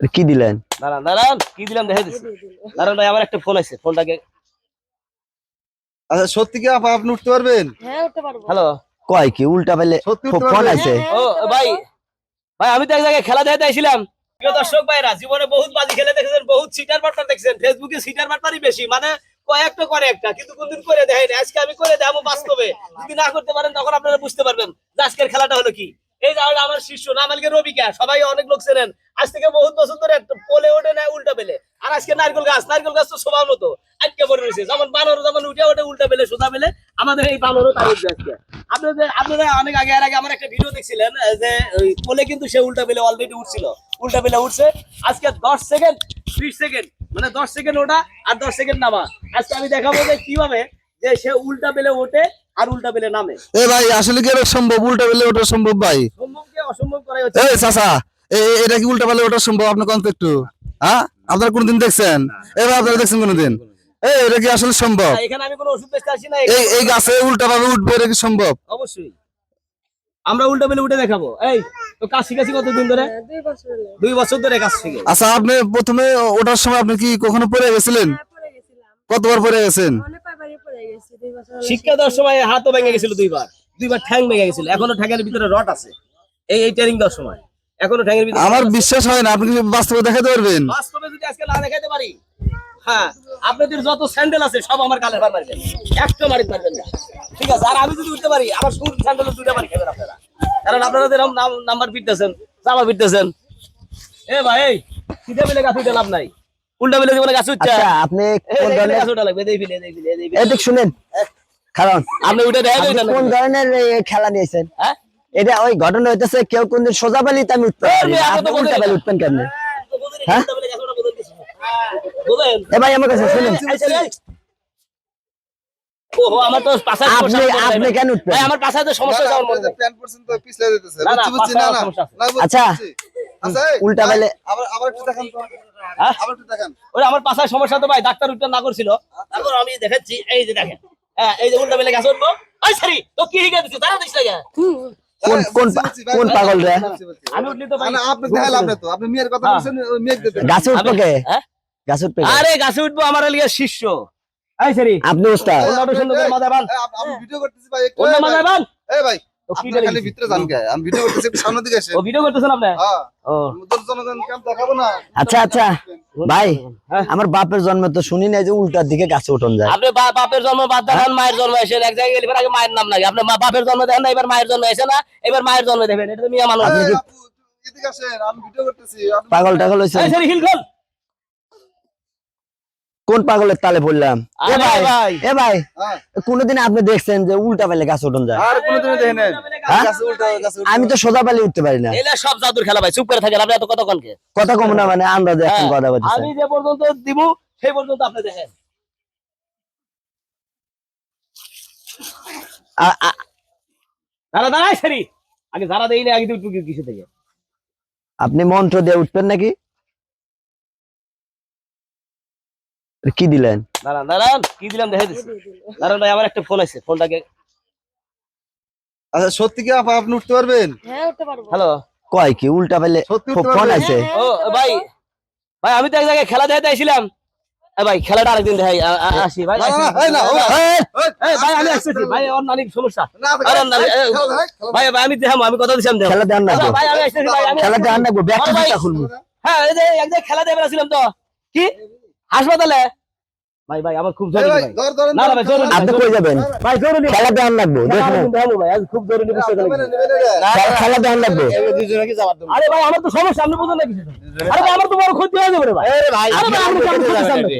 কি দিলেন? দাঁড়ান দাঁড়ান কি দিলাম দেখে দিচ্ছি দাঁড়ান ভাই আমার একটা ফোন আছে ফোনটাকে আচ্ছা সত্যি কি আপা আপনি উঠতে পারবেন? হ্যাঁ উঠতে পারব। হ্যালো। কয় কি উল্টা পেলে সত্যি ফোন আছে। ও ভাই ভাই আমি তো এক জায়গায় খেলা দেখতে আইছিলাম। প্রিয় দর্শক ভাইরা জীবনে বহুত বাজি খেলে দেখেছেন বহুত সিটার বাটপার দেখছেন। ফেসবুকে সিটার বাটপারই বেশি মানে কয়েকটা করে একটা কিন্তু কোনদিন করে দেখেন আজকে আমি করে দেবো বাস্তবে। যদি না করতে পারেন তখন আপনারা বুঝতে পারবেন আজকের খেলাটা হলো কি। এই যে আমার শিষ্য নাম আলকে রবিকা সবাই অনেক লোক চেনেন। আজ থেকে বহুত বছর ধরে একটা পোলে ওঠে না উল্টা পেলে আর আজকে নারকেল গাছ নারকেল গাছ তো সবার মতো। আজকে পড়ে রয়েছে। যেমন বানর যেমন উঠে ওঠে উল্টা পেলে সোজা পেলে আমাদের এই বানরও তাই উঠবে আজকে। আপনাদের আপনারা অনেক আগে এর আগে আমার একটা ভিডিও দেখছিলেন যে ওই পোলে কিন্তু সে উল্টা পেলে অলরেডি উঠছিল। উল্টা পেলে উঠছে। আজকে দশ সেকেন্ড বিশ সেকেন্ড মানে দশ সেকেন্ড ওটা আর দশ সেকেন্ড নামা। আজকে আমি দেখাবো যে কীভাবে যে সে উল্টা পেলে ওঠে আর উল্টা পেলে নামে। এ ভাই আসলে কি সম্ভব? উল্টা পেলে ওঠা সম্ভব ভাই? সম্ভব কি অসম্ভব করাই হচ্ছে। চাচা এটা কি উল্টা পেলে ওটা সম্ভব আপনার কোন একটু। হ্যাঁ আপনারা কোনদিন দেখছেন? এবার আপনারা দেখছেন কোনদিন? এই এটা কি আসলে সম্ভব? এখানে আমি কোনো ওষুধ বেচতে আসি না এই এই গাছে উল্টা ভাবে উঠবে এটা কি সম্ভব? অবশ্যই। আমরা উল্টা পেলে উঠে দেখাবো। এই তো কাজ শিখেছি কতদিন ধরে? হ্যাঁ, দুই বছর হলো দুই বছর ধরে কাজ শিখে। আচ্ছা আপনি প্রথমে ওঠার সময় আপনি কি কখনো পড়ে গেছিলেন? হ্যাঁ, পড়ে গেছিলাম। কতবার পড়ে গেছেন? অনেক পাইবারই পড়ে গেছি দুই বছর হলো শিক্ষা দেওয়ার সময় হাতও ভেঙে গেছিল দুইবার। দুইবার ঠ্যাং ভেঙে গেছিল। এখনও ঠ্যাঙের ভিতরে রড আছে। এই এই ট্রেনিং দেওয়ার সময়। এখনও ঠ্যাঙের ভিতরে আমার বিশ্বাস হয় না আপনি কি বাস্তবে দেখাতে পারবেন। বাস্তবে যদি আজকে না দেখাতে পারি হ্যাঁ আপনাদের যত স্যান্ডেল আছে সব আমার গালে ভার মারবেন। একটা মারি মারবেন না। ঠিক আছে আর আমি যদি উঠতে পারি আমার শুট স্যান্ডেল দুইটা মারি খাবেন আপনারা। কারণ আপনারা যেরকম নাম্বার ফিরতেছেন জামা ফিরতেছেন। এ ভাই এই সিধে মিলে গাছ উঠে লাভ নাই। উল্টা মিলে জীবনে গাছ উঠছে। আচ্ছা আপনি কোন ধরনের গাছ উঠা লাগবে এই ফিলে ফিলে। শুনেন। কারণ আপনি উঠে দেখেন কোন ধরনের খেলা নিয়েছেন? হ্যাঁ? এটা ওই ঘটনা হইতেছে কেউ কোনদিন সোজা পালিতে আমি উঠতে পারি উঠবেন কেমনে? হ্যাঁ হ্যাঁ? এ ভাই আমার কাছে শুনেন। আচ্ছা। আচ্ছা, উল্টা ভাই, বেলে- আবার আবার একটু দেখান তো। হ্যাঁ? আবার একটু দেখান। ওই আমার পাশায় সমস্যা তো ভাই ডাক্তার উঠতে না করছিল। তারপর আমি দেখাচ্ছি এই যে দেখেন। হ্যাঁ এই যে উল্টা বেলে গাছ উঠবো। ওই সরি তো কি হিগে তারা না কোন কোন পাগল রে। আমি উঠলি তো ভাই আপনি তো। আপনি মেয়ের কথা হ্যাঁ। বলছেন, মেয়েকে দিতে। গাছে উঠবো কে হ্যাঁ? গাছে উঠবে আরে গাছে উঠবো আমার লিগে শিষ্য এই সরি আপনি উস্তাদ অন্য আপনি- সুন্দর করে আমি ভিডিও করতেছি ভাই, অন্য এই ভাই, আপনি করে খালি ভিতরে যান কে? আমি ভিডিও করতেছি, একটু সামনের দিকে আসেন। ও ভিডিও করতেছেন আপনি? হ্যাঁ, ও। তোর জনগণ ক্যাম্প দেখাবো না? আচ্ছা আচ্ছা। ভাই হ্যাঁ। আমার বাপের জন্ম তো শুনি নাই যে উল্টার দিকে গাছে উঠন যায়। আপনি বাপের জন্ম বাদ দেন মায়ের জন্ম এসে এক জায়গায় গেলে আগে মায়ের নাম লাগে আপনি মা- বাপের জন্ম দেন না এবার মায়ের জন্ম এসে না এবার মায়ের জন্ম দেবেন। এটা তো মিয়া মানুষ। এই, আপু, এদিকে আসেন, আমি ভিডিও করতেছি। আপনি- পাগল টাগল হয়েছে কোন পাগলের তালে পড়লাম এ ভাই ভাই। এ ভাই হ্যাঁ, কোনোদিন আপনি দেখছেন যে উল্টা পেলে গাছ উঠন যায়। আর দেখেন। হ্যাঁ? গাছে উল্টা, গাছে উল্টা। আমি তো সোজা পালি উঠতে পারি না। এলা সব জাদুর খেলা ভাই চুপ করে থাকেন আপনি এত কথা কনকে কথা কম না মানে আন্দাজে এখন হ্যাঁ, কথা বলতেছেন আমি যে পর্যন্ত দিব সেই পর্যন্ত আপনি দেখেন। আ- আ- দাঁড়া দাঁড়াই সরি। আগে দাঁড়া দেই না আগে কিছু থেকে? আপনি মন্ত্র দিয়ে উঠবেন নাকি? কি দিলেন? দাঁড়ান দাঁড়ান কি দিলাম দেখে দিচ্ছি। দাঁড়ান ভাই আমার একটা ফোন আছে ফোনটাকে আচ্ছা সত্যি কি আপা আপনি উঠতে পারবেন? হ্যাঁ উঠতে পারব। হ্যালো। কয় কি উল্টা পেলে ফোন আছে। ও ভাই ভাই আমি তো এক জায়গায় খেলা দেখতে আইছিলাম। ভাই খেলাটা আরেকদিন দেখাই আ- আসি ভাই। ভাই আমি আসতেছি ভাই ওর নানির সমস্যা। দেখাই, খেলা ভাই ভাই আমি দেখাম আমি কথা দিছিলাম খেলা দেন না ভাই আমি আসতেছি ভাই আমি খেলা দেন না ব্যাগটা খুলবো। হ্যাঁ এই যে এক জায়গায় খেলা দেখে ছিলাম তো। কি? হাসপাতালে? ভাই ভাই আমার খুব জরুরি ভাই, ভাই। ধর, ধরেন, না, না, ভাই, জরুরি। আপনি কই যাবেন ভাই। জরুরি খেলা দেন লাগবো দেখুন আমি ভাই আজ খুব জরুরি বিষয় লাগবে। আরে ভাই আমার তো সমস্যা আপনি বুঝুন না কিছু। আরে ভাই আমার তো বড় ক্ষতি হয়ে যাবে রে ভাই। আরে ভাই আমি।